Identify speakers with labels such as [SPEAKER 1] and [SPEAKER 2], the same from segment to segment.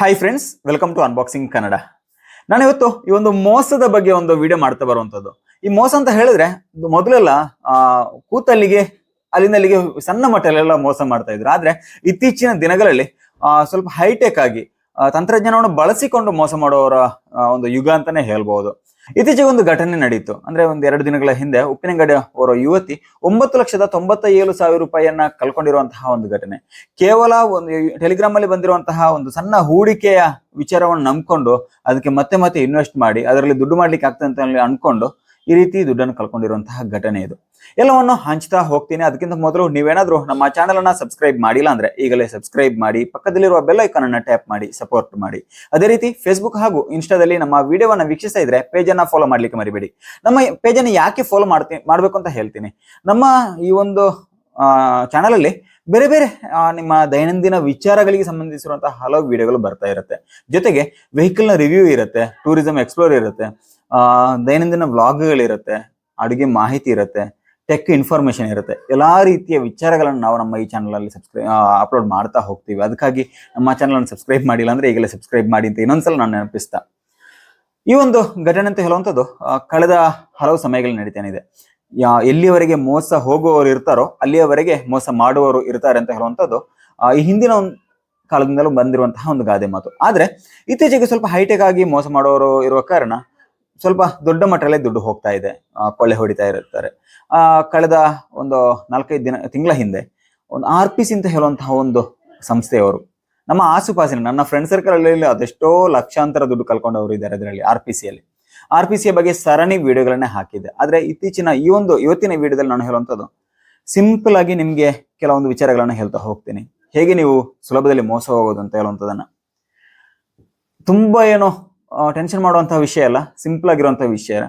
[SPEAKER 1] Hi friends welcome to unboxing Kannada ನಾನು ಇವತ್ತು ಈ ಒಂದು ಮೋಸದ ಬಗ್ಗೆ ಒಂದು ವಿಡಿಯೋ ಮಾಡ್ತಾ ಬರುವಂತದ್ದು. ಈ ಮೋಸ ಅಂತ ಹೇಳಿದ್ರೆ, ಮೊದಲೆಲ್ಲ ಕೂತಲ್ಲಿಗೆ ಅಲ್ಲಿಂದ ಅಲ್ಲಿಗೆ ಸಣ್ಣ ಮಟ್ಟಲೆಲ್ಲ ಮೋಸ ಮಾಡ್ತಾ ಇದ್ರು. ಆದ್ರೆ, ಇತ್ತೀಚಿನ ದಿನಗಳಲ್ಲಿ ಸ್ವಲ್ಪ ಹೈಟೆಕ್ ಆಗಿ ತಂತ್ರಜ್ಞಾನವನ್ನು ಬಳಸಿಕೊಂಡು ಮೋಸ ಮಾಡುವವರ ಒಂದು ಯುಗ ಅಂತಾನೆ ಹೇಳ್ಬಹುದು ಇತ್ತೀಚೆಗೆ ಒಂದು ಘಟನೆ ನಡೆಯಿತು ಅಂದ್ರೆ ಒಂದು ಎರಡು ದಿನಗಳ ಹಿಂದೆ ಉಪ್ಪಿನಂಗಡಿ ಅವರ ಯುವತಿ ಒಂಬತ್ತು ಲಕ್ಷದ ತೊಂಬತ್ತ ಏಳು ಸಾವಿರ ರೂಪಾಯಿಯನ್ನ ಕಳ್ಕೊಂಡಿರುವಂತಹ ಒಂದು ಘಟನೆ. ಕೇವಲ ಒಂದು ಟೆಲಿಗ್ರಾಮ್ ಅಲ್ಲಿ ಬಂದಿರುವಂತಹ ಒಂದು ಸಣ್ಣ ಹೂಡಿಕೆಯ ವಿಚಾರವನ್ನು ನಂಬ್ಕೊಂಡು ಅದಕ್ಕೆ ಮತ್ತೆ ಮತ್ತೆ ಇನ್ವೆಸ್ಟ್ ಮಾಡಿ, ಅದರಲ್ಲಿ ದುಡ್ಡು ಮಾಡ್ಲಿಕ್ಕೆ ಆಗ್ತದೆ ಅಂತ ಅನ್ಕೊಂಡು ಈ ರೀತಿ ದುಡ್ಡನ್ನು ಕಳ್ಕೊಂಡಿರುವಂತಹ ಘಟನೆ ಇದು. ಎಲ್ಲವನ್ನು ಹಂಚ್ತಾ ಹೋಗ್ತೀನಿ. ಅದಕ್ಕಿಂತ ಮೊದಲು ನೀವೇನಾದರೂ ನಮ್ಮ ಚಾನಲ್ ಅನ್ನ ಸಬ್ಸ್ಕ್ರೈಬ್ ಮಾಡಿಲ್ಲ ಅಂದ್ರೆ ಈಗಲೇ ಸಬ್ಸ್ಕ್ರೈಬ್ ಮಾಡಿ, ಪಕ್ಕದಲ್ಲಿರುವ ಬೆಲ್ ಐಕಾನ್ ಅನ್ನ ಟ್ಯಾಪ್ ಮಾಡಿ ಸಪೋರ್ಟ್ ಮಾಡಿ. ಅದೇ ರೀತಿ ಫೇಸ್ಬುಕ್ ಹಾಗೂ ಇನ್ಸ್ಟಾದಲ್ಲಿ ನಮ್ಮ ವಿಡಿಯೋವನ್ನ ವೀಕ್ಷಿಸ್ತಾ ಇದ್ರೆ ಪೇಜ್ ಅನ್ನ ಫಾಲೋ ಮಾಡ್ಲಿಕ್ಕೆ ಮರಿಬೇಡಿ. ನಮ್ಮ ಪೇಜ್ ಅನ್ನ ಯಾಕೆ ಫಾಲೋ ಮಾಡ್ತೀನಿ ಮಾಡ್ಬೇಕು ಅಂತ ಹೇಳ್ತೀನಿ. ನಮ್ಮ ಈ ಒಂದು ಚಾನಲ್ ಅಲ್ಲಿ ಬೇರೆ ಬೇರೆ ನಿಮ್ಮ ದೈನಂದಿನ ವಿಚಾರಗಳಿಗೆ ಸಂಬಂಧಿಸಿರುವಂತಹ ಹಲವು ವಿಡಿಯೋಗಳು ಬರ್ತಾ ಇರುತ್ತೆ. ಜೊತೆಗೆ ವೆಹಿಕಲ್ನ ರಿವ್ಯೂ ಇರುತ್ತೆ ಟೂರಿಸಂ ಎಕ್ಸ್ಪ್ಲೋರ್ ಇರುತ್ತೆ ದೈನಂದಿನ ವ್ಲಾಗ್ಗಳಿರುತ್ತೆ ಅಡುಗೆ ಮಾಹಿತಿ ಇರುತ್ತೆ ಟೆಕ್ ಇನ್ಫಾರ್ಮೇಷನ್ ಇರುತ್ತೆ. ಎಲ್ಲ ರೀತಿಯ ವಿಚಾರಗಳನ್ನು ನಾವು ನಮ್ಮ ಈ ಚಾನಲಲ್ಲಿ ಸಬ್ಸ್ಕ್ರೈಬ್ ಅಪ್ಲೋಡ್ ಮಾಡ್ತಾ ಹೋಗ್ತೀವಿ. ಅದಕ್ಕಾಗಿ ನಮ್ಮ ಚಾನಲನ್ನು ಸಬ್ಸ್ಕ್ರೈಬ್ ಮಾಡಿಲ್ಲ ಅಂದ್ರೆ ಈಗಲೇ ಸಬ್ಸ್ಕ್ರೈಬ್ ಮಾಡಿ ಅಂತ ಇನ್ನೊಂದ್ಸಲ ನಾನು ನೆನಪಿಸ್ತಾ. ಈ ಒಂದು ಘಟನೆ ಅಂತ ಹೇಳುವಂಥದ್ದು ಕಳೆದ ಹಲವು ಸಮಯಗಳು ನಡೀತಾನಿದೆ ಯಾ- ಎಲ್ಲಿಯವರೆಗೆ ಮೋಸ ಹೋಗುವವರು ಇರ್ತಾರೋ, ಅಲ್ಲಿಯವರೆಗೆ ಮೋಸ ಮಾಡುವವರು ಇರ್ತಾರೆ ಅಂತ ಹೇಳುವಂಥದ್ದು ಈ ಹಿಂದಿನ ಒಂದು ಕಾಲದಿಂದಲೂ ಬಂದಿರುವಂತಹ ಒಂದು ಗಾದೆ ಮಾತು. ಆದ್ರೆ, ಇತ್ತೀಚೆಗೆ ಸ್ವಲ್ಪ ಹೈಟೆಕ್ ಆಗಿ ಮೋಸ ಮಾಡುವವರು ಇರುವ ಕಾರಣ ಸ್ವಲ್ಪ ದೊಡ್ಡ ಮಟ್ಟದಲ್ಲೇ ದುಡ್ಡು ಹೋಗ್ತಾ ಇದೆ ಕೊಳೆ ಹೊಡಿತಾ ಇರುತ್ತಾರೆ. ಕಳೆದ ಒಂದು ನಾಲ್ಕೈದು ದಿನ, ತಿಂಗಳ ಹಿಂದೆ ಒಂದು ಆರ್ ಪಿ ಸಿ ಅಂತ ಹೇಳುವಂತಹ ಒಂದು ಸಂಸ್ಥೆಯವರು, ನಮ್ಮ ಆಸುಪಾಸಿನ, ನನ್ನ ಫ್ರೆಂಡ್ ಸರ್ಕಲ್ ಅಲ್ಲಿ ಅದೆಷ್ಟೋ ಲಕ್ಷಾಂತರ ದುಡ್ಡು ಕಲ್ಕೊಂಡವರು ಇದ್ದಾರೆ ಅದರಲ್ಲಿ ಆರ್ ಪಿ ಸಿಯಲ್ಲಿ ಆರ್ ಪಿ ಸಿಯ ಬಗ್ಗೆ ಸರಣಿ ವಿಡಿಯೋಗಳನ್ನೇ ಹಾಕಿದೆ ಆದ್ರೆ ಇತ್ತೀಚಿನ ಈ ಒಂದು ಇವತ್ತಿನ ವಿಡಿಯೋದಲ್ಲಿ ನಾನು ಹೇಳುವಂಥದ್ದು ಸಿಂಪಲ್ ಆಗಿ ನಿಮಗೆ ಕೆಲವೊಂದು ವಿಚಾರಗಳನ್ನು ಹೇಳ್ತಾ ಹೋಗ್ತೀನಿ. ಹೇಗೆ ನೀವು ಸುಲಭದಲ್ಲಿ ಮೋಸ ಹೋಗೋದು ಅಂತ ಹೇಳುವಂಥದ್ದನ್ನು. ತುಂಬಾ ಏನೋ ಟೆನ್ಷನ್ ಮಾಡುವಂತಹ ವಿಷಯ ಅಲ್ಲ ಸಿಂಪಲ್ ಆಗಿರುವಂತಹ ವಿಷಯ.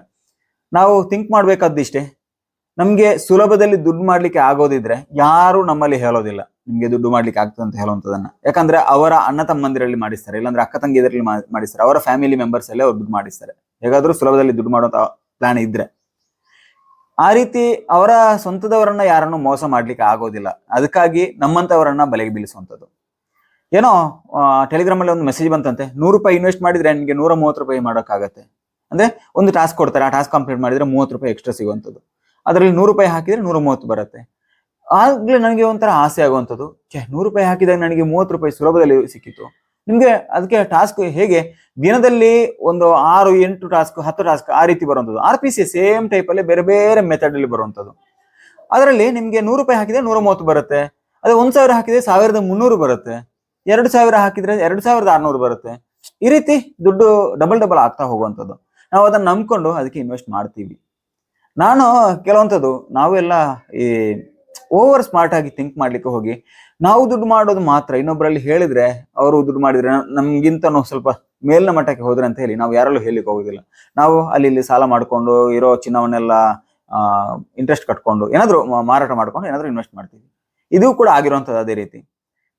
[SPEAKER 1] ನಾವು ಥಿಂಕ್ ಮಾಡಬೇಕಾದಿಷ್ಟೇ ನಮಗೆ ಸುಲಭದಲ್ಲಿ ದುಡ್ಡು ಮಾಡ್ಲಿಕ್ಕೆ ಆಗೋದಿದ್ರೆ ಯಾರು ನಮ್ಮಲ್ಲಿ ಹೇಳೋದಿಲ್ಲ, ನಿಮಗೆ ದುಡ್ಡು ಮಾಡ್ಲಿಕ್ಕೆ ಆಗ್ತದೆ ಅಂತ ಹೇಳುವಂಥದ್ದನ್ನ. ಯಾಕಂದ್ರೆ ಅವರ ಅಣ್ಣ ತಮ್ಮಂದಿರಲ್ಲಿ ಮಾಡಿಸ್ತಾರೆ, ಇಲ್ಲಾಂದ್ರೆ ಅಕ್ಕ ತಂಗಿಯರಲ್ಲಿ ಮಾ- ಮಾಡಿಸ್ತಾರೆ, ಅವರ ಫ್ಯಾಮಿಲಿ ಮೆಂಬರ್ಸ್ ಅಲ್ಲೇ ಅವ್ರು ದುಡ್ಡು ಮಾಡಿಸ್ತಾರೆ. ಹೇಗಾದ್ರೂ ಸುಲಭದಲ್ಲಿ ದುಡ್ಡು ಮಾಡುವಂತ ಪ್ಲಾನ್ ಇದ್ರೆ. ಆ ರೀತಿ ಅವರ ಸ್ವಂತದವರನ್ನ ಯಾರನ್ನು ಮೋಸ ಮಾಡ್ಲಿಕ್ಕೆ ಆಗೋದಿಲ್ಲ. ಅದಕ್ಕಾಗಿ ನಮ್ಮಂತವರನ್ನ ಬಲೆಗೆ ಬೀಳಿಸುವಂಥದ್ದು. ಏನೋ ಟೆಲಿಗ್ರಾಮ್ ಅಲ್ಲಿ ಒಂದು ಮೆಸೇಜ್ ಬಂತಂತೆ. ನೂರು ರೂಪಾಯಿ ಇನ್ವೆಸ್ಟ್ ಮಾಡಿದ್ರೆ ನಿಮಗೆ ನೂರ ಮೂವತ್ತು ರೂಪಾಯಿ ಮಾಡೋಕ್ಕಾಗತ್ತೆ. ಅಂದ್ರೆ ಒಂದು ಟಾಸ್ಕ್ ಕೊಡ್ತಾರೆ, ಆ ಟಾಸ್ಕ್ ಕಂಪ್ಲೀಟ್ ಮಾಡಿದ್ರೆ ಮೂವತ್ತು ರೂಪಾಯಿ ಎಕ್ಸ್ಟ್ರಾ ಸಿಗುವಂಥದ್ದು. ಅದರಲ್ಲಿ ನೂರು ರೂಪಾಯಿ ಹಾಕಿದ್ರೆ ನೂರ ಮೂವತ್ತು ಬರುತ್ತೆ. ಆಗ್ಲೇ ನನಗೆ ಒಂಥರ ಆಸೆ ಆಗುವಂಥದ್ದು, ಛೇ, ನೂರು ರೂಪಾಯಿ ಹಾಕಿದಾಗ ನನಗೆ ಮೂವತ್ತು ರೂಪಾಯಿ ಸುಲಭದಲ್ಲಿ ಸಿಕ್ಕಿತ್ತು. ನಿಮಗೆ ಅದಕ್ಕೆ ಟಾಸ್ಕ್ ಹೇಗೆ? ದಿನದಲ್ಲಿ ಒಂದು ಆರು, ಎಂಟು ಟಾಸ್ಕ್ ಹತ್ತು ಟಾಸ್ಕ್ ಆ ರೀತಿ ಬರುವಂಥದ್ದು. ಆರ್ ಪಿ ಸಿ ಸೇಮ್ ಟೈಪಲ್ಲಿ ಬೇರೆ ಬೇರೆ ಮೆಥಡಲ್ಲಿ ಬರುವಂಥದ್ದು. ಅದರಲ್ಲಿ ನಿಮಗೆ ನೂರು ರೂಪಾಯಿ ಹಾಕಿದರೆ ನೂರ ಮೂವತ್ತು ಬರುತ್ತೆ. ಅದೇ ಒಂದು ಸಾವಿರ ಹಾಕಿದರೆ ಸಾವಿರದ ಮುನ್ನೂರು ಬರುತ್ತೆ. ಎರಡು ಸಾವಿರ ಹಾಕಿದ್ರೆ ಎರಡು ಸಾವಿರದ ಆರ್ನೂರು ಬರುತ್ತೆ. ಈ ರೀತಿ ದುಡ್ಡು ಡಬಲ್ ಡಬಲ್ ಆಗ್ತಾ ಹೋಗುವಂಥದ್ದು. ನಾವು ಅದನ್ನ ನಂಬ್ಕೊಂಡು ಅದಕ್ಕೆ ಇನ್ವೆಸ್ಟ್ ಮಾಡ್ತೀವಿ. ನಾನು ಕೆಲವಂಥದ್ದು ನಾವೆಲ್ಲ ಈ ಓವರ್ ಸ್ಮಾರ್ಟ್ ಆಗಿ ಥಿಂಕ್ ಮಾಡ್ಲಿಕ್ಕೆ ಹೋಗಿ, ನಾವು ದುಡ್ಡು ಮಾಡೋದು ಮಾತ್ರ ಇನ್ನೊಬ್ಬರಲ್ಲಿ ಹೇಳಿದ್ರೆ, ಅವರು ದುಡ್ಡು ಮಾಡಿದ್ರೆ ನಮ್ಗಿಂತ ಸ್ವಲ್ಪ ಮೇಲಿನ ಮಟ್ಟಕ್ಕೆ ಹೋದ್ರೆ ಅಂತ ಹೇಳಿ, ನಾವು ಯಾರಲ್ಲೂ ಹೇಳಿಕ್ಕೆ ಹೋಗೋದಿಲ್ಲ. ನಾವು ಅಲ್ಲಿ ಇಲ್ಲಿ ಸಾಲ ಮಾಡ್ಕೊಂಡು, ಇರೋ ಚಿನ್ನವನ್ನೆಲ್ಲ ಇಂಟ್ರೆಸ್ಟ್ ಕಟ್ಕೊಂಡು, ಏನಾದ್ರು ಮಾರಾಟ ಮಾಡ್ಕೊಂಡು ಏನಾದ್ರು ಇನ್ವೆಸ್ಟ್ ಮಾಡ್ತೀವಿ. ಇದು ಕೂಡ ಆಗಿರುವಂಥದ್ದು ಅದೇ ರೀತಿ.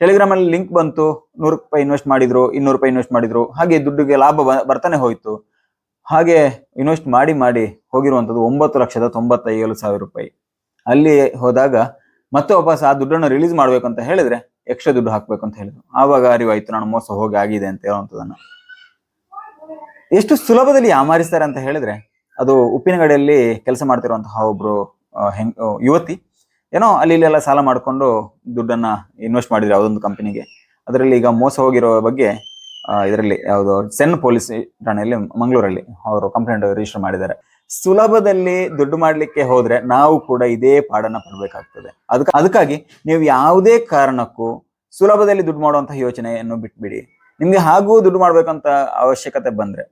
[SPEAKER 1] ಟೆಲಿಗ್ರಾಮ್ ಅಲ್ಲಿ ಲಿಂಕ್ ಬಂತು, ನೂರು ರೂಪಾಯಿ ಇನ್ವೆಸ್ಟ್ ಮಾಡಿದ್ರು, ಇನ್ನೂರು ರೂಪಾಯಿ ಇನ್ವೆಸ್ಟ್ ಮಾಡಿದ್ರು, ಹಾಗೆ ದುಡ್ಡಿಗೆ ಲಾಭ ಬರ್ತಾನೆ ಹೋಯ್ತು. ಹಾಗೆ ಇನ್ವೆಸ್ಟ್ ಮಾಡಿ ಮಾಡಿ ಹೋಗಿರುವಂಥದ್ದು ಒಂಬತ್ತು ಲಕ್ಷದ ತೊಂಬತ್ತ ಏಳು ಸಾವಿರ ರೂಪಾಯಿ. ಅಲ್ಲಿ ಹೋದಾಗ ಮತ್ತೆ ವಾಪಸ್ ಆ ದುಡ್ಡನ್ನು ರಿಲೀಸ್ ಮಾಡ್ಬೇಕು ಅಂತ ಹೇಳಿದ್ರೆ ಎಕ್ಸ್ಟ್ರಾ ದುಡ್ಡು ಹಾಕ್ಬೇಕು ಅಂತ ಹೇಳಿದ್ರು. ಆವಾಗ ಅರಿವಾಯ್ತು ನಾನು ಮೋಸ ಹೋಗಿ ಆಗಿದೆ ಅಂತ ಹೇಳುವಂಥದ್ದನ್ನು. ಎಷ್ಟು ಸುಲಭದಲ್ಲಿ ಯಾಮಾರಿಸ್ತಾರೆ ಅಂತ ಹೇಳಿದ್ರೆ, ಅದು ಉಪ್ಪಿನಗಡಿಯಲ್ಲಿ ಕೆಲಸ ಮಾಡ್ತಿರುವಂತಹ ಒಬ್ರು ಹೆಂಗ್ ಯುವತಿ ಏನೋ ಅಲ್ಲಿ ಇಲ್ಲೆಲ್ಲ ಸಾಲ ಮಾಡಿಕೊಂಡು ದುಡ್ಡನ್ನ ಇನ್ವೆಸ್ಟ್ ಮಾಡಿದ್ರು ಯಾವುದೊಂದು ಕಂಪನಿಗೆ ಅದರಲ್ಲಿ ಈಗ ಮೋಸ ಹೋಗಿರೋ ಬಗ್ಗೆ ಇದರಲ್ಲಿ ಯಾವುದು ಸೆನ್ ಪೊಲೀಸ್ ಠಾಣೆಯಲ್ಲಿ ಮಂಗಳೂರಲ್ಲಿ ಅವರು ಕಂಪ್ಲೇಂಟ್ ರಿಜಿಸ್ಟರ್ ಮಾಡಿದ್ದಾರೆ. ಸುಲಭದಲ್ಲಿ ದುಡ್ಡು ಮಾಡ್ಲಿಕ್ಕೆ ಹೋದ್ರೆ ನಾವು ಕೂಡ ಇದೇ ಪಾಡನ್ನ ಪಡಬೇಕಾಗ್ತದೆ. ಅದಕ್ಕೆ ಅದಕ್ಕಾಗಿ ನೀವು ಯಾವುದೇ ಕಾರಣಕ್ಕೂ ಸುಲಭದಲ್ಲಿ ದುಡ್ಡು ಮಾಡುವಂತಹ ಯೋಚನೆಯನ್ನು ಬಿಟ್ಬಿಡಿ. ನಿಮ್ಗೆ ಹಾಗೂ ದುಡ್ಡು ಮಾಡ್ಬೇಕಂತ ಅವಶ್ಯಕತೆ ಬಂದ್ರೆ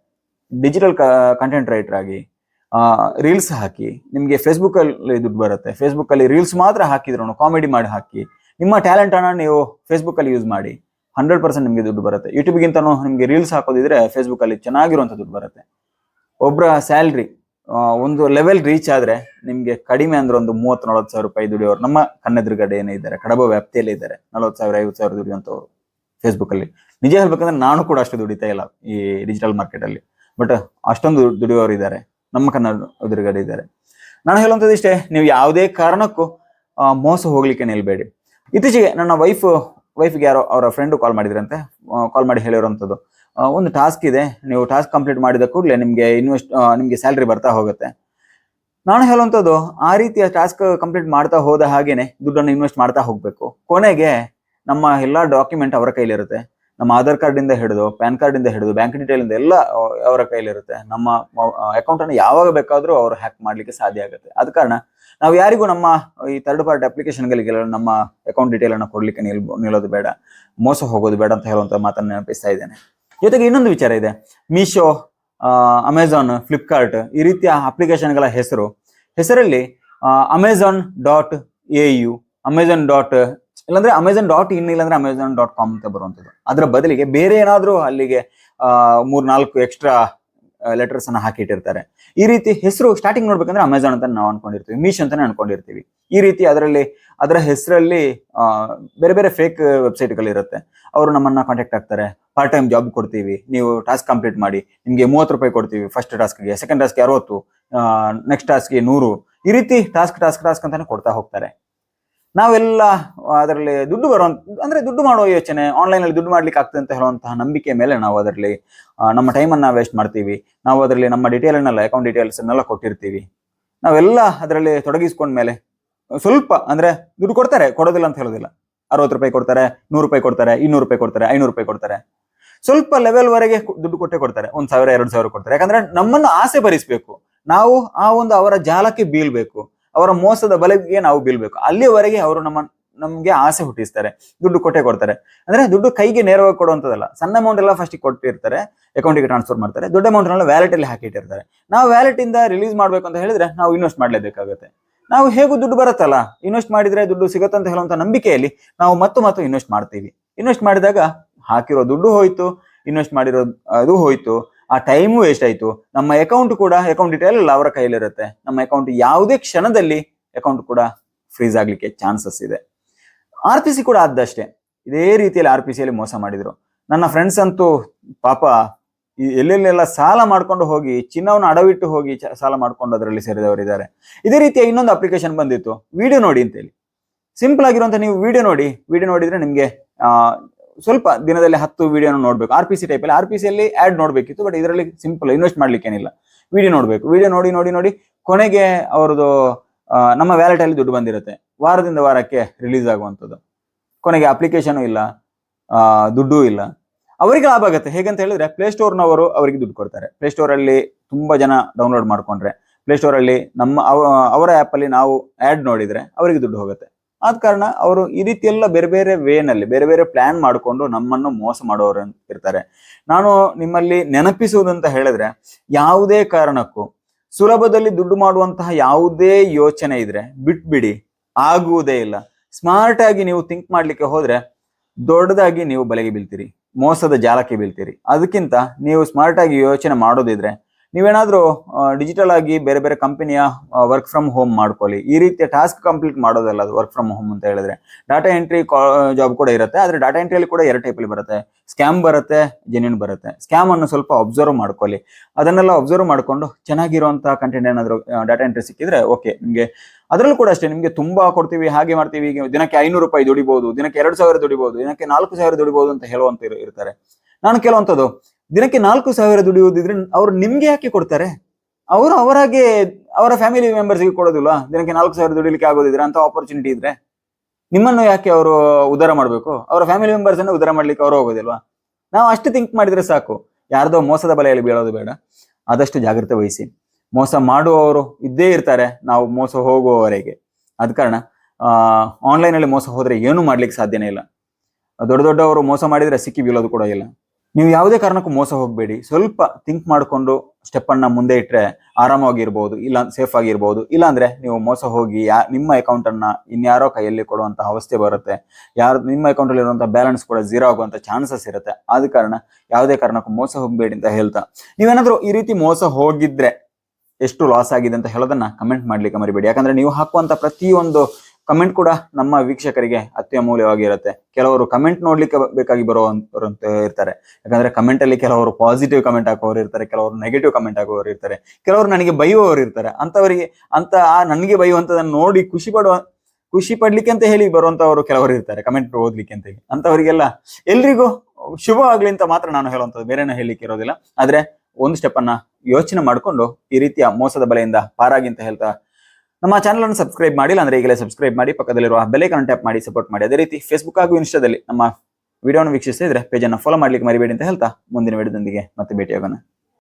[SPEAKER 1] ಡಿಜಿಟಲ್ ಕಂಟೆಂಟ್ ರೈಟರ್ ಆಗಿ ರೀಲ್ಸ್ ಹಾಕಿ, ನಿಮಗೆ ಫೇಸ್ಬುಕ್ ಅಲ್ಲಿ ದುಡ್ಡು ಬರುತ್ತೆ. ಫೇಸ್ಬುಕ್ ಅಲ್ಲಿ ರೀಲ್ಸ್ ಮಾತ್ರ ಹಾಕಿದ್ರು ಕಾಮಿಡಿ ಮಾಡಿ ಹಾಕಿ, ನಿಮ್ಮ ಟ್ಯಾಲೆಂಟ್ ಅನ್ನ ನೀವು ಫೇಸ್ಬುಕ್ ಅಲ್ಲಿ ಯೂಸ್ ಮಾಡಿ ಹಂಡ್ರೆಡ್ ಪರ್ಸೆಂಟ್ ನಿಮಗೆ ದುಡ್ಡು ಬರುತ್ತೆ. ಯೂಟ್ಯೂಬ್ಗಿಂತನೂ ನಿಮಗೆ ರೀಲ್ಸ್ ಹಾಕೋದಿದ್ರೆ ಫೇಸ್ಬುಕ್ ಅಲ್ಲಿ ಚೆನ್ನಾಗಿರುವಂತ ದುಡ್ಡು ಬರುತ್ತೆ. ಒಬ್ಬರ ಸ್ಯಾಲ್ರಿ ಒಂದು ಲೆವೆಲ್ ರೀಚ್ ಆದ್ರೆ ನಿಮಗೆ ಕಡಿಮೆ ಅಂದ್ರೆ ಒಂದು ಮೂವತ್ತು, ನಲವತ್ತು ಸಾವಿರ ರೂಪಾಯಿ ದುಡಿಯೋರು. ನಮ್ಮ ಕಣ್ಣೆದುರುಗಡೆ ಏನೇ ಇದ್ದಾರೆ, ಕಡಬ ವ್ಯಾಪ್ತಿಯಲ್ಲಿ ಇದ್ದಾರೆ, ನಲವತ್ತು ಸಾವಿರ, ಐವತ್ತು ಸಾವಿರ ದುಡಿಯುವಂತವ್ರು ಫೇಸ್ಬುಕ್ ಅಲ್ಲಿ. ನಿಜ ಹೇಳ್ಬೇಕಂದ್ರೆ ನಾನು ಕೂಡ ಅಷ್ಟು ದುಡಿತಾ ಇಲ್ಲ ಈ ಡಿಜಿಟಲ್ ಮಾರ್ಕೆಟ್ ಅಲ್ಲಿ. ಬಟ್ ಅಷ್ಟೊಂದು ದುಡಿಯೋರು ಇದ್ದಾರೆ ನಮ್ಮ ಕನ್ನಡ ಇದ್ದಾರೆ. ನಾನು ಹೇಳುವಂಥದ್ದು ಇಷ್ಟೇ ನೀವು ಯಾವುದೇ ಕಾರಣಕ್ಕೂ ಮೋಸ ಹೋಗ್ಲಿಕ್ಕೆ ನಿಲ್ಬೇಡಿ. ಇತ್ತೀಚೆಗೆ ನನ್ನ ವೈಫ್ ವೈಫ್ಗೆ ಯಾರೋ ಅವರ ಫ್ರೆಂಡ್ ಕಾಲ್ ಮಾಡಿದ್ರಂತೆ. ಕಾಲ್ ಮಾಡಿ ಹೇಳಿರೋಂಥದ್ದು ಆ, ಒಂದು ಟಾಸ್ಕ್ ಇದೆ ನೀವು ಟಾಸ್ಕ್ ಕಂಪ್ಲೀಟ್ ಮಾಡಿದ ಕೂಡಲೇ ನಿಮಗೆ ಇನ್ವೆಸ್ಟ್ ನಿಮಗೆ ಸ್ಯಾಲ್ರಿ ಬರ್ತಾ ಹೋಗುತ್ತೆ. ನಾನು ಹೇಳುವಂಥದ್ದು ಆ ರೀತಿಯ ಟಾಸ್ಕ್ ಕಂಪ್ಲೀಟ್ ಮಾಡ್ತಾ ಹೋದ ಹಾಗೇನೆ ದುಡ್ಡನ್ನು ಇನ್ವೆಸ್ಟ್ ಮಾಡ್ತಾ ಹೋಗ್ಬೇಕು. ಕೊನೆಗೆ ನಮ್ಮ ಎಲ್ಲಾ ಡಾಕ್ಯುಮೆಂಟ್ ಅವರ ಕೈಲಿರುತ್ತೆ. ನಮ್ಮ ಆಧಾರ್ ಕಾರ್ಡ್ ಇಂದ ಹಿಡಿದು, ಪ್ಯಾನ್ ಕಾರ್ಡ್ ಇಂದ ಹಿಡಿದು ಬ್ಯಾಂಕ್ ಡೀಟೇಲ್ ಇಂದ ಎಲ್ಲ ಅವರ ಕೈಲಿರುತ್ತೆ. ನಮ್ಮ ಅಕೌಂಟ್ ಅನ್ನು ಯಾವಾಗ ಬೇಕಾದ್ರೂ ಅವರು ಹ್ಯಾಕ್ ಮಾಡ್ಲಿಕ್ಕೆ ಸಾಧ್ಯ ಆಗುತ್ತೆ. ಆದ ಕಾರಣ ನಾವು ಯಾರಿಗೂ ನಮ್ಮ ಈ ಥರ್ಡ್ ಪಾರ್ಟಿ ಅಪ್ಲಿಕೇಶನ್ಗಳಿಗೆಲ್ಲ ನಮ್ಮ ಅಕೌಂಟ್ ಡೀಟೇಲ್ ಅನ್ನು ಕೊಡ್ಲಿಕ್ಕೆ ನಿಲ್, ನಿಲ್ಲೋದು ಬೇಡ. ಮೋಸ ಹೋಗೋದು ಬೇಡ ಅಂತ ಹೇಳುವಂತ ಮಾತನ್ನು ನೆನಪಿಸ್ತಾ ಇದ್ದೇನೆ. ಜೊತೆಗೆ ಇನ್ನೊಂದು ವಿಚಾರ ಇದೆ. ಮೀಶೋ ಅಮೆಝಾನ್ ಫ್ಲಿಪ್ಕಾರ್ಟ್ ಈ ರೀತಿಯ ಅಪ್ಲಿಕೇಶನ್ಗಳ ಹೆಸರು. ಹೆಸರಲ್ಲಿ Amazon dot A U Amazon dot ಇಲ್ಲಾಂದ್ರೆ ಅಮೆಝಾನ್ ಡಾಟ್ ಇನ್ ಇಲ್ಲಾಂದ್ರೆ ಅಮೆಝಾನ್ ಡಾಟ್ ಕಾಮ್ ಅಂತ ಬರುವಂಥದ್ದು. ಅದರ ಬದಲಿಗೆ ಬೇರೆ ಏನಾದರೂ ಅಲ್ಲಿಗೆ ಮೂರ್ ನಾಲ್ಕು ಎಕ್ಸ್ಟ್ರಾ ಲೆಟರ್ಸ್ ಅನ್ನ ಹಾಕಿಟ್ಟಿರ್ತಾರೆ. ಈ ರೀತಿ ಹೆಸರು ಸ್ಟಾರ್ಟಿಂಗ್ ನೋಡ್ಬೇಕಂದ್ರೆ ಅಮೆಝಾನ್ ಅಂತ ನಾವು ಅನ್ಕೊಂಡಿರ್ತೀವಿ ಮೀಶ್ ಅಂತಾನೆ ಅನ್ಕೊಂಡಿರ್ತೀವಿ. ಈ ರೀತಿ ಅದರಲ್ಲಿ, ಅದರ ಹೆಸರಲ್ಲಿ ಬೇರೆ ಬೇರೆ ಫೇಕ್ ವೆಬ್ಸೈಟ್ಗಳಿರುತ್ತೆ ಅವರು ನಮ್ಮನ್ನ ಕಾಂಟ್ಯಾಕ್ಟ್ ಆಗ್ತಾರೆ. ಪಾರ್ಟ್ ಟೈಮ್ ಜಾಬ್ ಕೊಡ್ತೀವಿ. ನೀವು ಟಾಸ್ಕ್ ಕಂಪ್ಲೀಟ್ ಮಾಡಿ, ನಿಮಗೆ ಮೂವತ್ತು ರೂಪಾಯಿ ಕೊಡ್ತೀವಿ ಫಸ್ಟ್ ಟಾಸ್ಕ್ಗೆ ಸೆಕೆಂಡ್ ಟಾಸ್ಕ್ಗೆ ಅರವತ್ತು ನೆಕ್ಸ್ಟ್ ಟಾಸ್ಕ್ಗೆ ನೂರು. ಈ ರೀತಿ ಟಾಸ್ಕ್ ಟಾಸ್ಕ್ ಟಾಸ್ಕ್ ಅಂತಾನೆ ಕೊಡ್ತಾ ಹೋಗ್ತಾರೆ. ನಾವೆಲ್ಲ ಅದರಲ್ಲಿ ದುಡ್ಡು ಬರುವಂತ, ಅಂದ್ರೆ ದುಡ್ಡು ಮಾಡುವ ಯೋಚನೆ ಆನ್ಲೈನ್ ಅಲ್ಲಿ ದುಡ್ಡು ಮಾಡ್ಲಿಕ್ಕೆ ಆಗ್ತದೆ ಅಂತ ಹೇಳುವಂತಹ ನಂಬಿಕೆ ಮೇಲೆ ನಾವು ಅದರಲ್ಲಿ ನಮ್ಮ ಟೈಮ್ ಅನ್ನ ವೇಸ್ಟ್ ಮಾಡ್ತೀವಿ. ನಾವು ಅದರಲ್ಲಿ ನಮ್ಮ ಡೀಟೇಲ್ ಅನ್ನೆಲ್ಲ ಅಕೌಂಟ್ ಡೀಟೇಲ್ಸ್ ಅನ್ನೆಲ್ಲ ಕೊಟ್ಟಿರ್ತೀವಿ. ನಾವೆಲ್ಲ ಅದರಲ್ಲಿ ತೊಡಗಿಸ್ಕೊಂಡ ಮೇಲೆ, ಸ್ವಲ್ಪ ಅಂದ್ರೆ ದುಡ್ಡು ಕೊಡ್ತಾರೆ, ಕೊಡೋದಿಲ್ಲ ಅಂತ ಹೇಳೋದಿಲ್ಲ. ಅರವತ್ತು ರೂಪಾಯಿ ಕೊಡ್ತಾರೆ, ನೂರು ರೂಪಾಯಿ ಕೊಡ್ತಾರೆ, ಇನ್ನೂರು ರೂಪಾಯಿ ಕೊಡ್ತಾರೆ, ಐನೂರು ರೂಪಾಯಿ ಕೊಡ್ತಾರೆ. ಸ್ವಲ್ಪ ಲೆವೆಲ್ ವರೆಗೆ ದುಡ್ಡು ಕೊಟ್ಟೆ ಕೊಡ್ತಾರೆ, ಒಂದ್ ಸಾವಿರ, ಎರಡು ಸಾವಿರ ಕೊಡ್ತಾರೆ. ಯಾಕಂದ್ರೆ ನಮ್ಮನ್ನು ಆಸೆ ಭರಿಸಬೇಕು. ನಾವು ಆ ಒಂದು ಅವರ ಜಾಲಕ್ಕೆ ಬೀಳ್ಬೇಕು. ಅವರ ಮೋಸದ ಬಲೆಗೆ ನಾವು ಬೀಳ್ಬೇಕು. ಅಲ್ಲಿಯವರೆಗೆ ಅವರು ನಮ್ಮ, ನಮ್ಗೆ ಆಸೆ ಹುಟ್ಟಿಸ್ತಾರೆ. ದುಡ್ಡು ಕೊಟ್ಟೆ ಕೊಡ್ತಾರೆ. ಅಂದ್ರೆ ದುಡ್ಡು ಕೈಗೆ ನೇರವಾಗಿ ಕೊಡುವಂತದಲ್ಲ ಸಣ್ಣ ಅಮೌಂಟ್ ಎಲ್ಲ ಫಸ್ಟ್ ಕೊಟ್ಟಿರ್ತಾರೆ ಅಕೌಂಟಿಗೆ ಟ್ರಾನ್ಸ್ಫರ್ ಮಾಡ್ತಾರೆ. ದೊಡ್ಡ ಅಮೌಂಟ್ ಎಲ್ಲ ವ್ಯಾಲೆಟ್ ಅಲ್ಲಿ ಹಾಕಿಟ್ಟಿರ್ತಾರೆ. ನಾವು ವ್ಯಾಲೆಟ್ ಇಂದ ರಿಲೀಸ್ ಮಾಡ್ಬೇಕು ಅಂತ ಹೇಳಿದ್ರೆ ನಾವು ಇನ್ವೆಸ್ಟ್ ಮಾಡ್ಲೇಬೇಕಾಗುತ್ತೆ. ನಾವು ಹೇಗೂ ದುಡ್ಡು ಬರುತ್ತಲ್ಲ? ಇನ್ವೆಸ್ಟ್ ಮಾಡಿದ್ರೆ ದುಡ್ಡು ಸಿಗುತ್ತೆ ಅಂತ ಹೇಳುವಂತ ನಂಬಿಕೆಯಲ್ಲಿ ನಾವು ಮತ್ತು ಮತ್ತು ಇನ್ವೆಸ್ಟ್ ಮಾಡ್ತೀವಿ. ಇನ್ವೆಸ್ಟ್ ಮಾಡಿದಾಗ ಹಾಕಿರೋ ದುಡ್ಡು ಹೋಯ್ತು ಇನ್ವೆಸ್ಟ್ ಮಾಡಿರೋ ಅದು ಹೋಯ್ತು. ಆ ಟೈಮು ವೇಸ್ಟ್ ಆಯ್ತು. ನಮ್ಮ ಅಕೌಂಟ್ ಕೂಡ ಅಕೌಂಟ್ ಡೀಟೇಲ್ ಎಲ್ಲ ಅವರ ಕೈಲಿರುತ್ತೆ. ನಮ್ಮ ಅಕೌಂಟ್ ಯಾವುದೇ ಕ್ಷಣದಲ್ಲಿ ಅಕೌಂಟ್ ಕೂಡ ಫ್ರೀಸ್ ಆಗ್ಲಿಕ್ಕೆ ಚಾನ್ಸಸ್ ಇದೆ. ಆರ್ ಪಿ ಸಿ ಕೂಡ ಆದಷ್ಟೇ ಇದೇ ರೀತಿಯಲ್ಲಿ ಆರ್ ಪಿ ಸಿಯಲ್ಲಿ ಮೋಸ ಮಾಡಿದ್ರು. ನನ್ನ ಫ್ರೆಂಡ್ಸ್ ಅಂತೂ ಪಾಪ ಎಲ್ಲೆಲ್ಲೆಲ್ಲ ಸಾಲ ಮಾಡ್ಕೊಂಡು ಹೋಗಿ, ಚಿನ್ನವನ್ನು ಅಡವಿಟ್ಟು ಹೋಗಿ ಸಾಲ ಮಾಡ್ಕೊಂಡು ಅದರಲ್ಲಿ ಸೇರಿದವರಿದ್ದಾರೆ ಇದೇ ರೀತಿಯ ಇನ್ನೊಂದು ಅಪ್ಲಿಕೇಶನ್ ಬಂದಿತ್ತು. ವಿಡಿಯೋ ನೋಡಿ ಅಂತೇಳಿ. ಸಿಂಪಲ್ ಆಗಿರುವಂಥ ನೀವು ವಿಡಿಯೋ ನೋಡಿ. ವಿಡಿಯೋ ನೋಡಿದ್ರೆ ನಿಮಗೆ ಸ್ವಲ್ಪ ದಿನದಲ್ಲಿ ಹತ್ತು ವಿಡಿಯೋನ ನೋಡ್ಬೇಕು. ಆರ್ ಪಿ ಸಿ ಟೈಪಲ್ಲಿ ಆರ್ ಪಿ ಸಿಯಲ್ಲಿ ಆಡ್ ನೋಡ್ಬೇಕಿತ್ತು ಬಟ್ ಇದರಲ್ಲಿ ಸಿಂಪಲ್ ಇನ್ವೆಸ್ಟ್ ಮಾಡ್ಲಿಕ್ಕೇನಿಲ್ಲ ವಿಡಿಯೋ ನೋಡ್ಬೇಕು. ವಿಡಿಯೋ ನೋಡಿ ನೋಡಿ ನೋಡಿ ಕೊನೆಗೆ ಅವ್ರದ್ದು ನಮ್ಮ ವ್ಯಾಲೆಟ್ ಅಲ್ಲಿ ದುಡ್ಡು ಬಂದಿರುತ್ತೆ. ವಾರದಿಂದ ವಾರಕ್ಕೆ ರಿಲೀಸ್ ಆಗುವಂಥದ್ದು. ಕೊನೆಗೆ ಅಪ್ಲಿಕೇಶನ್ ಇಲ್ಲ ದುಡ್ಡು ಇಲ್ಲ. ಅವರಿಗೆ ಲಾಭ ಆಗುತ್ತೆ. ಹೇಗಂತ ಹೇಳಿದ್ರೆ ಪ್ಲೇಸ್ಟೋರ್ನವರು ಅವರಿಗೆ ದುಡ್ಡು ಕೊಡ್ತಾರೆ. ಪ್ಲೇಸ್ಟೋರ್ ಅಲ್ಲಿ ತುಂಬಾ ಜನ ಡೌನ್ಲೋಡ್ ಮಾಡ್ಕೊಂಡ್ರೆ. ಪ್ಲೇಸ್ಟೋರ್ ಅಲ್ಲಿ ನಮ್ಮ ಅವರ ಆಪ್ ಅಲ್ಲಿ ನಾವು ಆಡ್ ನೋಡಿದ್ರೆ ಅವರಿಗೆ ದುಡ್ಡು ಹೋಗುತ್ತೆ. ಆದ ಕಾರಣ ಅವರು ಈ ರೀತಿ ಎಲ್ಲ ಬೇರೆ ಬೇರೆ ವೇನಲ್ಲಿ ಬೇರೆ ಬೇರೆ ಪ್ಲಾನ್ ಮಾಡಿಕೊಂಡು ನಮ್ಮನ್ನು ಮೋಸ ಮಾಡೋರು ಇರ್ತಾರೆ. ನಾನು ನಿಮ್ಮಲ್ಲಿ ನೆನಪಿಸುವುದಂತ ಹೇಳಿದ್ರೆ ಯಾವುದೇ ಕಾರಣಕ್ಕೂ ಸುಲಭದಲ್ಲಿ ದುಡ್ಡು ಮಾಡುವಂತಹ ಯಾವುದೇ ಯೋಚನೆ ಇದ್ರೆ ಬಿಟ್ಬಿಡಿ, ಆಗುವುದೇ ಇಲ್ಲ. ಸ್ಮಾರ್ಟ್ ಆಗಿ ನೀವು ಥಿಂಕ್ ಮಾಡ್ಲಿಕ್ಕೆ ಹೋದ್ರೆ ದೊಡ್ಡದಾಗಿ ನೀವು ಬಲೆಗೆ ಬೀಳ್ತೀರಿ, ಮೋಸದ ಜಾಲಕ್ಕೆ ಬೀಳ್ತೀರಿ. ಅದಕ್ಕಿಂತ ನೀವು ಸ್ಮಾರ್ಟ್ ಆಗಿ ಯೋಚನೆ ಮಾಡೋದಿದ್ರೆ ನೀವೇನಾದ್ರೂ ಡಿಜಿಟಲ್ ಆಗಿ ಬೇರೆ ಬೇರೆ ಕಂಪನಿಯ ವರ್ಕ್ ಫ್ರಮ್ ಹೋಮ್ ಮಾಡ್ಕೊಳ್ಳಿ. ಈ ರೀತಿಯ ಟಾಸ್ಕ್ ಕಂಪ್ಲೀಟ್ ಮಾಡೋದಲ್ಲ ಅದು ವರ್ಕ್ ಫ್ರಮ್ ಹೋಮ್ ಅಂತ ಹೇಳಿದ್ರೆ. ಡಾಟಾ ಎಂಟ್ರಿ ಜಾಬ್ ಕೂಡ ಇರುತ್ತೆ, ಆದರೆ ಡಾಟಾ ಎಂಟ್ರಿಯಲ್ಲಿ ಕೂಡ ಎರಡು ಟೈಪಲ್ಲಿ ಬರುತ್ತೆ. ಸ್ಕ್ಯಾಮ್ ಬರುತ್ತೆ ಜೆನ್ಯೂನ್ ಬರುತ್ತೆ. ಸ್ಕ್ಯಾಮ್ ಅನ್ನು ಸ್ವಲ್ಪ ಅಬ್ಸರ್ವ್ ಮಾಡ್ಕೊಳ್ಳಿ. ಅದನ್ನೆಲ್ಲ ಅಬ್ಸರ್ವ್ ಮಾಡಿಕೊಂಡು ಚೆನ್ನಾಗಿರುವಂತಹ ಕಂಟೆಂಟ್ ಏನಾದರೂ ಡಾಟಾ ಎಂಟ್ರಿ ಸಿಕ್ಕಿದ್ರೆ ಓಕೆ ನಿಮಗೆ ಅದರಲ್ಲೂ ಕೂಡ ಅಷ್ಟೇ, ನಿಮಗೆ ತುಂಬಾ ಕೊಡ್ತೀವಿ, ಹಾಗೆ ಮಾಡ್ತೀವಿ ಈಗ ದಿನಕ್ಕೆ ಐನೂರು ರೂಪಾಯಿ ದುಡಿಬಹುದು ದಿನಕ್ಕೆ ಎರಡು ಸಾವಿರ ದುಡಿಬಹುದು ದಿನಕ್ಕೆ ನಾಲ್ಕು ಸಾವಿರ ದುಡಿಬಹುದು ಅಂತ ಹೇಳುವಂತ ಇರ್ತಾರೆ. ನಾನು ಕೆಲವಂಥದ್ದು ದಿನಕ್ಕೆ ನಾಲ್ಕು ಸಾವಿರ ದುಡಿಯುವುದಿದ್ರೆ ಅವ್ರು ನಿಮ್ಗೆ ಯಾಕೆ ಕೊಡ್ತಾರೆ? ಅವರು ಅವರಾಗೆ, ಅವರ ಫ್ಯಾಮಿಲಿ ಮೆಂಬರ್ಸ್ಗೆ ಕೊಡೋದಿಲ್ಲ ದಿನಕ್ಕೆ ನಾಲ್ಕು ಸಾವಿರ ದುಡಿಲಿಕ್ಕೆ ಆಗೋದಿದ್ರೆ ಅಂತ ಆಪರ್ಚುನಿಟಿ ಇದ್ರೆ ನಿಮ್ಮನ್ನು ಯಾಕೆ ಅವರು ಉದ್ಧಾರ ಮಾಡಬೇಕು? ಅವರ ಫ್ಯಾಮಿಲಿ ಮೆಂಬರ್ಸ್ ಅನ್ನು ಉದ್ಧಾರ ಮಾಡ್ಲಿಕ್ಕೆ ಅವರು ಹೋಗೋದಿಲ್ವಾ? ನಾವು ಅಷ್ಟು ಥಿಂಕ್ ಮಾಡಿದ್ರೆ ಸಾಕು. ಯಾರ್ದೋ ಮೋಸದ ಬಲೆಯಲ್ಲಿ ಬೀಳೋದು ಬೇಡ. ಆದಷ್ಟು ಜಾಗ್ರತೆ ವಹಿಸಿ. ಮೋಸ ಮಾಡುವವರು ಇದ್ದೇ ಇರ್ತಾರೆ. ನಾವು ಮೋಸ ಹೋಗುವವರೆಗೆ. ಆದ ಕಾರಣ ಆನ್ಲೈನ್ ಅಲ್ಲಿ ಮೋಸ ಹೋದ್ರೆ ಏನು ಮಾಡ್ಲಿಕ್ಕೆ ಸಾಧ್ಯನೇ ಇಲ್ಲ. ದೊಡ್ಡ ದೊಡ್ಡವರು ಮೋಸ ಮಾಡಿದ್ರೆ ಸಿಕ್ಕಿ ಬೀಳೋದು ಕೂಡ ಇಲ್ಲ. ನೀವು ಯಾವುದೇ ಕಾರಣಕ್ಕೂ ಮೋಸ ಹೋಗಬೇಡಿ. ಸ್ವಲ್ಪ ಥಿಂಕ್ ಮಾಡಿಕೊಂಡು ಸ್ಟೆಪ್ ಅನ್ನ ಮುಂದೆ ಇಟ್ಟರೆ ಆರಾಮಾಗಿರ್ಬೋದು, ಇಲ್ಲ ಸೇಫ್ ಆಗಿರ್ಬೋದು. ಇಲ್ಲಾಂದ್ರೆ ನೀವು ಮೋಸ ಹೋಗಿ ಯಾ, ನಿಮ್ಮ ಅಕೌಂಟ್ ಅನ್ನ ಇನ್ಯಾರೋ ಕೈಯಲ್ಲಿ ಕೊಡುವಂತ ಅವಸ್ಥೆ ಬರುತ್ತೆ. ಯಾರು, ನಿಮ್ಮ ಅಕೌಂಟ್ ಅಲ್ಲಿ ಇರುವಂತಹ ಬ್ಯಾಲೆನ್ಸ್ ಕೂಡ ಝೀರೋ ಆಗುವಂತ ಚಾನ್ಸಸ್ ಇರುತ್ತೆ. ಆದ ಕಾರಣ ಯಾವುದೇ ಕಾರಣಕ್ಕೂ ಮೋಸ ಹೋಗಬೇಡಿ ಅಂತ ಹೇಳ್ತಾ. ನೀವೇನಾದ್ರೂ ಈ ರೀತಿ ಮೋಸ ಹೋಗಿದ್ರೆ ಎಷ್ಟು ಲಾಸ್ ಆಗಿದೆ ಅಂತ ಹೇಳೋದನ್ನ ಕಮೆಂಟ್ ಮಾಡ್ಲಿಕ್ಕೆ ಮರಿಬೇಡಿ. ಯಾಕಂದ್ರೆ ನೀವು ಹಾಕುವಂತ ಪ್ರತಿಯೊಂದು ಕಮೆಂಟ್ ಕೂಡ ನಮ್ಮ ವೀಕ್ಷಕರಿಗೆ ಅತ್ಯಮೂಲ್ಯವಾಗಿರುತ್ತೆ. ಕೆಲವರು ಕಮೆಂಟ್ ನೋಡ್ಲಿಕ್ಕೆ ಬೇಕಾಗಿ ಬರುವಂತ ಇರ್ತಾರೆ. ಯಾಕಂದ್ರೆ ಕಮೆಂಟ್ ಅಲ್ಲಿ ಕೆಲವರು ಪಾಸಿಟಿವ್ ಕಮೆಂಟ್ ಹಾಕುವವರು ಇರ್ತಾರೆ, ಕೆಲವರು ನೆಗೆಟಿವ್ ಕಮೆಂಟ್ ಹಾಕುವವರು ಇರ್ತಾರೆ, ಕೆಲವರು ನನಗೆ ಬೈಯುವವರು ಇರ್ತಾರೆ. ಅಂತವರಿಗೆ ಅಂತ ಆ ನನಗೆ ಬೈಯುವಂತದನ್ನು ನೋಡಿ ಖುಷಿ ಪಡುವ, ಖುಷಿ ಪಡ್ಲಿಕ್ಕೆ ಅಂತ ಹೇಳಿ ಬರುವಂತವರು ಕೆಲವರು ಇರ್ತಾರೆ ಕಮೆಂಟ್ ಓದ್ಲಿಕ್ಕೆ ಅಂತ ಹೇಳಿ. ಅಂತವರಿಗೆಲ್ಲ ಎಲ್ರಿಗೂ ಶುಭ ಆಗ್ಲಿ ಅಂತ ಮಾತ್ರ ನಾನು ಹೇಳುವಂಥದ್ದು. ಬೇರೆನ ಹೇಳಲಿಕ್ಕೆ ಇರೋದಿಲ್ಲ. ಆದ್ರೆ ಒಂದು ಸ್ಟೆಪ್ ಅನ್ನ ಯೋಚನೆ ಮಾಡಿಕೊಂಡು ಈ ರೀತಿಯ ಮೋಸದ ಬಲೆಯಿಂದ ಪಾರಾಗಿ ಅಂತ ಹೇಳ್ತಾ ನಮ್ಮ ಚಾನಲ್ ಅನ್ನು ಸಬ್ಸ್ಕ್ರೈಬ್ ಮಾಡಿಲ್ಲ ಅಂದ್ರೆ ಈಗಲೇ ಸಬ್ಸ್ಕ್ರೈಬ್ ಮಾಡಿ, ಪಕ್ಕದಲ್ಲಿರುವ ಬೆಲೆ ಟ್ಯಾಪ್ ಮಾಡಿ ಸಪೋರ್ಟ್ ಮಾಡಿ. ಅದೇ ರೀತಿ ಫೇಸ್ಬುಕ್ ಹಾಗೂ ಇನ್ಸ್ಟಾದಲ್ಲಿ ನಮ್ಮ ವಿಡಿಯೋನ ವೀಕ್ಷಿಸ್ತಾ ಇದ್ರೆ ಪೇಜ್ ಅನ್ನು ಫಾಲೋ ಮಾಡ್ಲಿಕ್ಕೆ ಮರಿಬೇಡಿ ಅಂತ ಹೇಳ್ತಾ ಮುಂದಿನ ವಿಡಿಯೋದೊಂದಿಗೆ ಮತ್ತೆ ಭೇಟಿಯಾಗೋಣ.